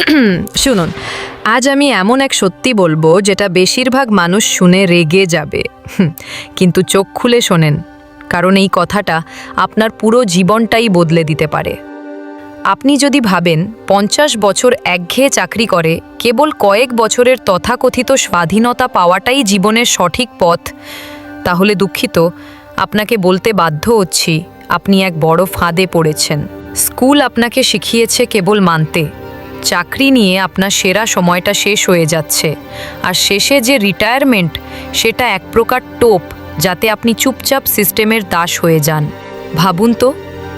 শুনুন, আজ আমি এমন এক সত্যি বলব যেটা বেশিরভাগ মানুষ শুনে রেগে যাবে। কিন্তু চোখ খুলে শোনেন, কারণ এই কথাটা আপনার পুরো জীবনটাই বদলে দিতে পারে। আপনি যদি ভাবেন পঞ্চাশ বছর একঘেয়ে চাকরি করে, কেবল কয়েক বছরের তথাকথিত স্বাধীনতা পাওয়াটাই জীবনের সঠিক পথ, তাহলে দুঃখিত, আপনাকে বলতে বাধ্য হচ্ছি, আপনি এক বড় ফাঁদে পড়েছেন। স্কুল আপনাকে শিখিয়েছে কেবল মানতে। চাকরি নিয়ে আপনার সেরা সময়টা শেষ হয়ে যাচ্ছে। আর শেষে যে রিটায়ারমেন্ট সেটা এক প্রকার টোপ যাতে আপনি চুপচাপ সিস্টেমের দাস হয়ে যান। ভাবুন তো,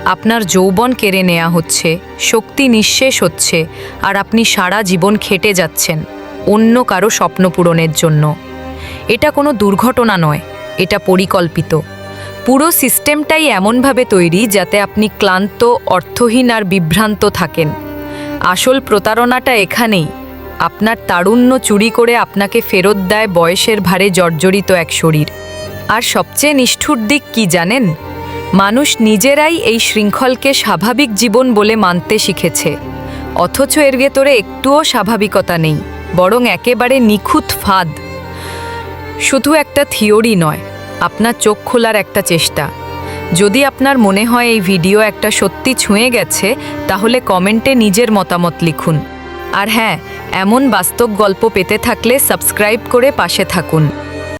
আপনার যৌবন কেড়ে নেওয়া হচ্ছে, শক্তি নিঃশেষ হচ্ছে, আর আপনি সারা জীবন খেটে যাচ্ছেন, অন্য কারও স্বপ্ন পূরণের জন্য। এটা কোনো দুর্ঘটনা নয়, এটা পরিকল্পিত। পুরো সিস্টেমটাই এমনভাবে তৈরি যাতে আপনি ক্লান্ত, অর্থহীন আর বিভ্রান্ত থাকেন। আসল প্রতারণাটা এখানেই। আপনার তারুণ্য চুরি করে আপনাকে ফেরত দেয় বয়সের ভারে জর্জরিত এক শরীর। আর সবচেয়ে নিষ্ঠুর দিক কি জানেন? মানুষ নিজেরাই এই শৃঙ্খলকে স্বাভাবিক জীবন বলে মানতে শিখেছে। অথচ এর ভেতরে একটুও স্বাভাবিকতা নেই, বরং একেবারে নিখুঁত ফাঁদ। শুধু একটা থিওরি নয়, আপনার চোখ খোলার একটা চেষ্টা। যদি আপনার মনে হয় এই ভিডিও একটা সত্যি ছুঁয়ে গেছে, তাহলে কমেন্টে নিজের মতামত লিখুন। আর হ্যাঁ এমন বাস্তব গল্প পেতে থাকলে সাবস্ক্রাইব করে পাশে থাকুন।